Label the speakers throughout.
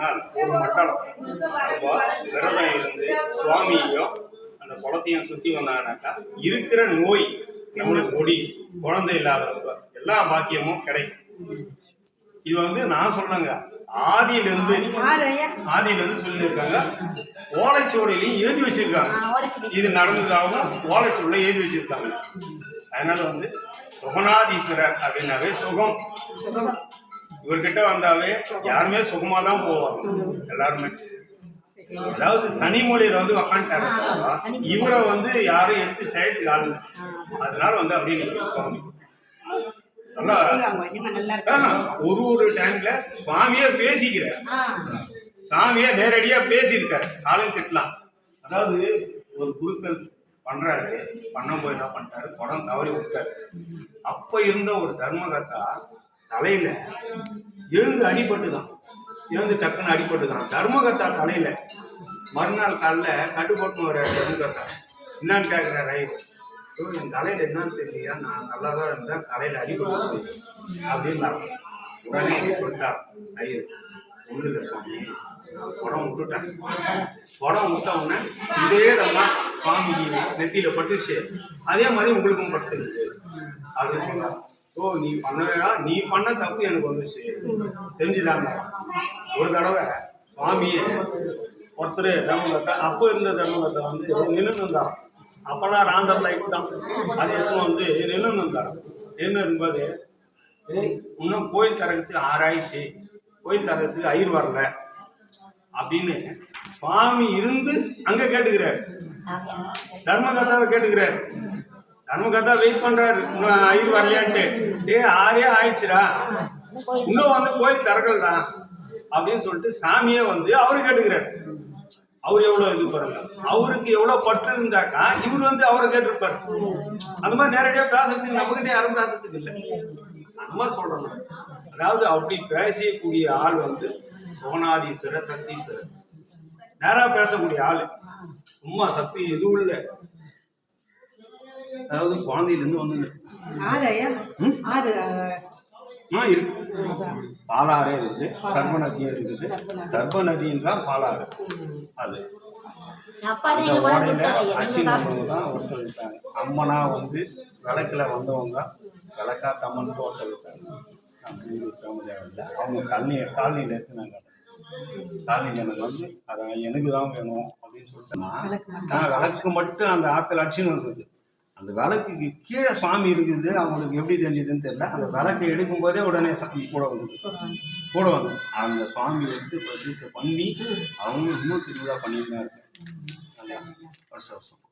Speaker 1: நாள் ஒரு மண்டலம். அப்போ விரதம் இருந்து சுவாமியையும் அந்த குளத்தையும் சுற்றி வந்தாங்கனாக்கா இருக்கிற நோய் நம்மளுக்கு முடி குழந்தை இல்லாதவங்க எல்லா பாக்கியமும் கிடைக்கும். இது வந்து நான் சொல்றேங்க. ஆதியிலிருந்து ஆதியிலிருந்து சொல்லியிருக்காங்க. ஓலைச்சுவடியிலையும் எழுதி வச்சிருக்காங்க. இது நடந்ததாகவும் ஓலைச்சுவடியில் எழுதி வச்சிருக்காங்க. அதனால வந்து சுகநாதீஸ்வரர் அப்படின்னாவே சுகம். இவர்கிட்ட வந்தாவே யாருமே சுகமா தான் போவாங்க எல்லாருமே. அதாவது சனி மூலையில வந்து உக்காந்துட்டாரு. இவரை வந்து யாரும் எடுத்து செயலுக்கு ஆள். அதனால வந்து அப்படியே நிற்கும் சுவாமி. ஒரு ஒரு டைம்ல சுவாமியே பேசிக்கிறார். சாமியே நேரடியா பேசியிருக்காரு. காலம் திட்டலாம். அதாவது ஒரு குருக்கள் பண்றாரு பண்ண போய் என்ன பண்ணிட்டாரு? குடம் தவறி விட்டாரு. அப்ப இருந்த ஒரு தர்மகத்தா தலையில எழுந்து அடிபட்டுதான். எழுந்து டக்குன்னு அடிபட்டுதான். தர்மகத்தா தலையில மறுநாள் காலைல கட்டுப்பட்டு வர தர்மகத்தா என்னன்னு கேட்குறாரு ஐயர் ஐயோ, என் தலையில என்னன்னு தெரியலையா? நான் நல்லா தான் இருந்தேன் தலையில அடிபட்டு அப்படின்னாரு உடனே சொல்லிட்டார் ஐயோ ஒன்றும் இல்லை சுவாமி நான் குடம் விட்டுட்டேன் குடம் விட்ட உடனே இதே தான் சுவாமி நெத்தியில பட்டுச்சு. அதே மாதிரி உங்களுக்கும் பட்டுது. அப்படின்னு சொன்னார் ஓ நீ பண்ணவேடா நீ பண்ண தப்பு எனக்கு வந்துச்சு தெரிஞ்சுதாங்க. ஒரு தடவை சுவாமியே ஒருத்தர் தர்மகத்தை அப்போ இருந்த தர்மகத்தை வந்து நின்று இருந்தார் அப்பெல்லாம் ராந்தர் லைட் தான். அது எடுத்து வந்து நின்று இருந்தார் நின்று ஏய் இன்னும் கோயில் தரகத்துக்கு ஆராய்ச்சி கோயில் தரகத்துக்கு ஐயர் வரல அப்படின்னு சுவாமி இருந்து அங்க கேட்டுக்கிறாரு. தர்மகர்த்தாவை கேட்டுக்கிறாரு. தான் வெயிட் பண்றாரு. இன்னும் ஐயர் வரலையான்ட்டு. டேய் ஆறே ஆயிடுச்சுடா. இன்னும் வந்து கோயில் திறக்கல் தான் அப்படின்னு சொல்லிட்டு சாமியே வந்து அவரு கேட்டுக்கிறாரு. அவர் எவ்வளவு இது பாருங்க. அவருக்கு எவ்வளவு பற்று இருந்தாக்கா இவர் வந்து அவரை கேட்டிருப்பாரு. அந்த மாதிரி நேரடியா பேசுறதுக்கு நம்ம கிட்ட யாரும் பேசுறதுக்கு இல்லை. அந்த மாதிரி சொல்றோம் அதாவது அப்படி பேசக்கூடிய ஆள் வந்து சோனாதீஸ்வரர் தத்தீஸ்வரர். நேரா பேசக்கூடிய ஆளு. சும்மா சக்தி எதுவும் இல்லை. அதாவது குழந்தையில இருந்து வந்துங்க ம்? ஆ இருக்கு. பாலாறே இருக்குது. சர்வநதியும் இருக்குது. சர்வநதின்னு தான் பாலாறு. அது. அந்த ஓடையில அச்சின் தான் ஒருத்தர் இருக்காங்க. அம்மனா வந்து விளக்குல வந்தவங்க. விளக்கா தம்மன் ஒருத்தர் இருக்காங்க. அவங்க கல்னி காலனியில் எடுத்துனாங்க காலனியில் எனக்கு வந்து அதை எனக்கு தான் வேணும். அப்படின்னு சொல்லிட்டு நான் விளக்கு மட்டும் அந்த ஆற்றுல அடிச்சுன்னு வந்தது. அந்த விளக்குக்கு கீழே சுவாமி இருக்குது அவங்களுக்கு எப்படி தெரிஞ்சதுன்னு தெரியல. அந்த விளக்கை எடுக்கும் போதே உடனே சாமி கூட வந்தது கூட வந்து அந்த சுவாமி எடுத்து பிரசித்த பண்ணி அவங்க இன்னும் திருவிழா பண்ணிட்டு தான் இருக்கு நல்லா வருஷம். வருஷம்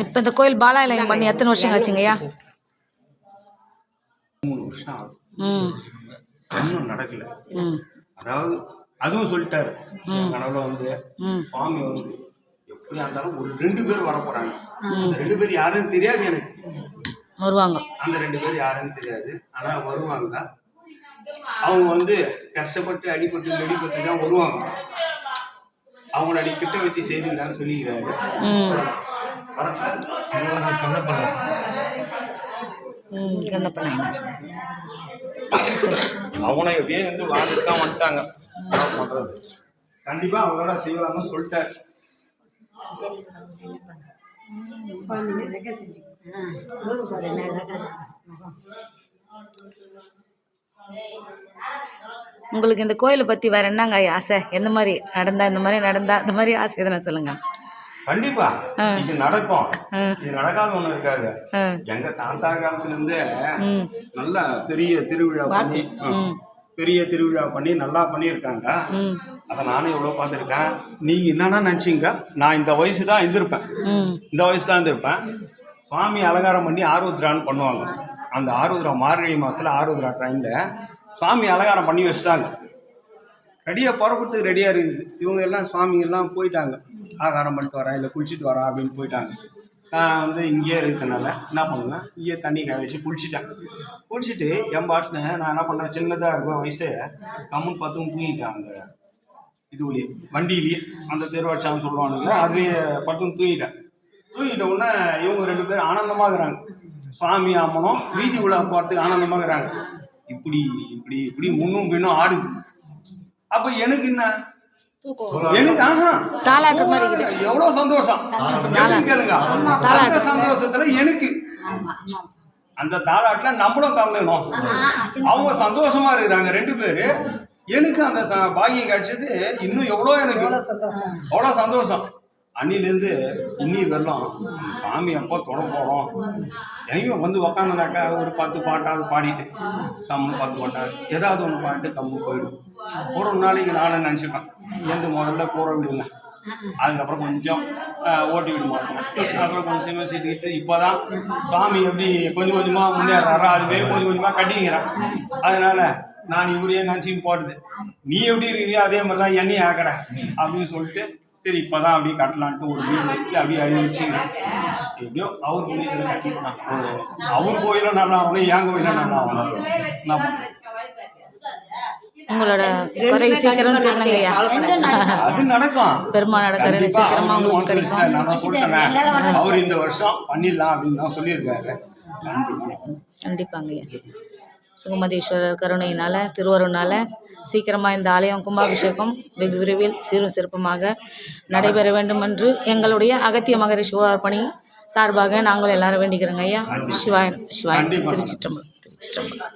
Speaker 2: இப்போ இந்த கோயில் பாலாலயம் பண்ணி எத்தனை வருஷம் ஆச்சுங்கய்யா
Speaker 1: மூணு வருஷம் ஆகுது.
Speaker 2: ம்.
Speaker 1: இன்னும் நடக்கல. அதாவது அதுவும் சொல்லிட்டாரு. கனவுல வந்து. சுவாமி வந்து எப்படியா இருந்தாலும் ஒரு ரெண்டு பேர் வர போறாங்க அந்த ரெண்டு பேர் யாருன்னு தெரியாது எனக்கு.
Speaker 2: வருவாங்க.
Speaker 1: அந்த ரெண்டு பேர் யாருன்னு தெரியாது. ஆனா வருவாங்க. அவங்க வந்து கஷ்டப்பட்டு அடிபட்டு வெடிப்பட்டு தான் வருவாங்க. அவங்கள நீ கிட்ட வச்சு செய்துங்களான்னு
Speaker 2: பண்ணீங்க
Speaker 1: அவனை எப்படியே வந்து வாழ்ந்துட்டு தான் வந்துட்டாங்க. கண்டிப்பா அவங்களோட செய்வாங்கன்னு சொல்லிட்டாரு.
Speaker 2: உங்களுக்கு இந்த கோயிலை பற்றி வேற என்னங்க ஆசை எந்த மாதிரி நடந்தா இந்த மாதிரி நடந்தா இந்த மாதிரி ஆசை எதனா சொல்லுங்க
Speaker 1: கண்டிப்பா. இது நடக்கும். இது நடக்காத ஒண்ணு இருக்காது. எங்க தாத்தா காலத்துல இருந்தே நல்ல பெரிய திருவிழா பண்ணி. பெரிய திருவிழா பண்ணி நல்லா பண்ணியிருக்காங்க. அதை நானும் எவ்வளோ பார்த்துருக்கேன். நீங்க என்னன்னா நினச்சிங்க நான் இந்த வயசு தான் இருந்திருப்பேன் இந்த வயசு தான் இருந்திருப்பேன் சுவாமி அலங்காரம் பண்ணி ஆருத்ரான்னு பண்ணுவாங்க. அந்த ஆருத்ரா மார்கழி மாசத்துல ஆருத்ரா டைம்ல சுவாமி அலங்காரம் பண்ணி வச்சுட்டாங்க. ரெடியாக புறப்பட்டு ரெடியாக இருக்குது. இவங்க எல்லாம் சுவாமி எல்லாம் போயிட்டாங்க. ஆகாரம் பண்ணிட்டு வரேன் இல்லை குளிச்சுட்டு வரேன் அப்படின்னு போயிட்டாங்க. நான் வந்து இங்கேயே இருக்கிறதுனால என்ன பண்ணுவேன் இங்கேயே தண்ணி காய வச்சு குளிச்சுட்டேன். குளிச்சுட்டு என் பாட்டுன்னு நான் என்ன பண்ணேன் சின்னதாக இருக்கும் வயசு கம்முன்னு பார்த்தும் தூங்கிட்டேன் அந்த இதுலேயே வண்டியிலேயே அந்த தெருவாச்சான்னு சொல்லுவானுங்க அதுலேயே பார்த்தும் தூங்கிட்டேன். தூங்கிட்ட உடனே இவங்க ரெண்டு பேரும் ஆனந்தமாக இருக்கிறாங்க. சுவாமி அம்மனும் வீதி உலா போகிறதுக்கு ஆனந்தமாக இருக்கிறாங்க. இப்படி இப்படி இப்படி முன்னும் பின்னும் ஆடுது. அப்போ எனக்கு என்ன? எனக்கு ஆஹா.
Speaker 2: தாலாட்டுற மாதிரி இருக்குது.
Speaker 1: எவ்வளவு சந்தோஷம். கேளுங்க. அந்த சந்தோஷத்துல எனக்கு. அந்த தாலாட்டுல நம்மளும் கலந்துக்கணும். அவங்க சந்தோஷமா இருக்கிறாங்க ரெண்டு பேரு. எனக்கு அந்த பாக்கியம் கிடைச்சது இன்னும் எவ்வளோ எனக்கு. அவ்வளோ சந்தோஷம். அன்னிலேருந்து இன்னி வெள்ளம் சாமி அப்போ தொட போகிறோம் எனக்குமே வந்து உக்காந்துனாக்கா ஒரு பத்து பாட்டாவது பாடிட்டு கம்மு பத்து பாட்டாவது ஏதாவது ஒன்று பாடிட்டு கம்மு போயிடும் ஒரு ஒரு நாளைக்கு நானும் நினச்சிப்பேன். எந்த முதல்ல கூற விடுங்க அதுக்கப்புறம் கொஞ்சம் ஓட்டி விட மாட்டோம் அப்புறம் கொஞ்சம் சிமெண்ட் சீட்டுக்கிட்டு இப்போ தான் சாமி எப்படி கொஞ்சம் கொஞ்சமாக முன்னேறாரா? அது மாரி கொஞ்சம் கொஞ்சமாக கட்டிங்கிறான் அதனால நான் இவரையே நினச்சின்னு போடுறது நீ எப்படி இருக்கிறியோ அதே மாதிரி தான் என்னையும் ஆக்குற அப்படின்னு சொல்லிட்டு சரி இப்போ தான் அப்படியே கட்டலான்ட்டு ஒரு வீடு வச்சு அப்படியே அழி வச்சுக்கிறேன் எப்படியோ அவர் புண்ணியத்தில் கட்டிட்டான் அவர் கோயிலும் நல்லா ஆகணும் என் கோயிலும் நல்லா ஆகணும்
Speaker 2: உங்களோட குறை சீக்கிரம் தெரியலங்க ஐயா
Speaker 1: அது நடக்கும்.
Speaker 2: நடக்கிற சீக்கிரமா உங்களுக்கு கிடைக்கும்.
Speaker 1: சொல்லிட்டாரு, நான் தான் சொல்லிட்டேன் அவர் இந்த வருஷம் பண்ணிடலாம் அப்படின்னு தான் சொல்லியிருக்காரு. நன்றி.
Speaker 2: கண்டிப்பாங்க ஐயா சுகமதீஸ்வரர் கருணையினால திருவருளால சீக்கிரமாக இந்த ஆலயம் கும்பாபிஷேகம் வெகு விரைவில் சீரும் சிறப்புமாக நடைபெற வேண்டும் என்று எங்களுடைய அகத்திய மகரிஷி பணி சார்பாக நாங்கள் எல்லாரும் வேண்டிக்கிறோங்க ஐயா. சிவாய் சிவாய்
Speaker 1: கண்டிப்பா.
Speaker 2: திருச்சிற்றம்பலம் திருச்சிற்றம்பலம்.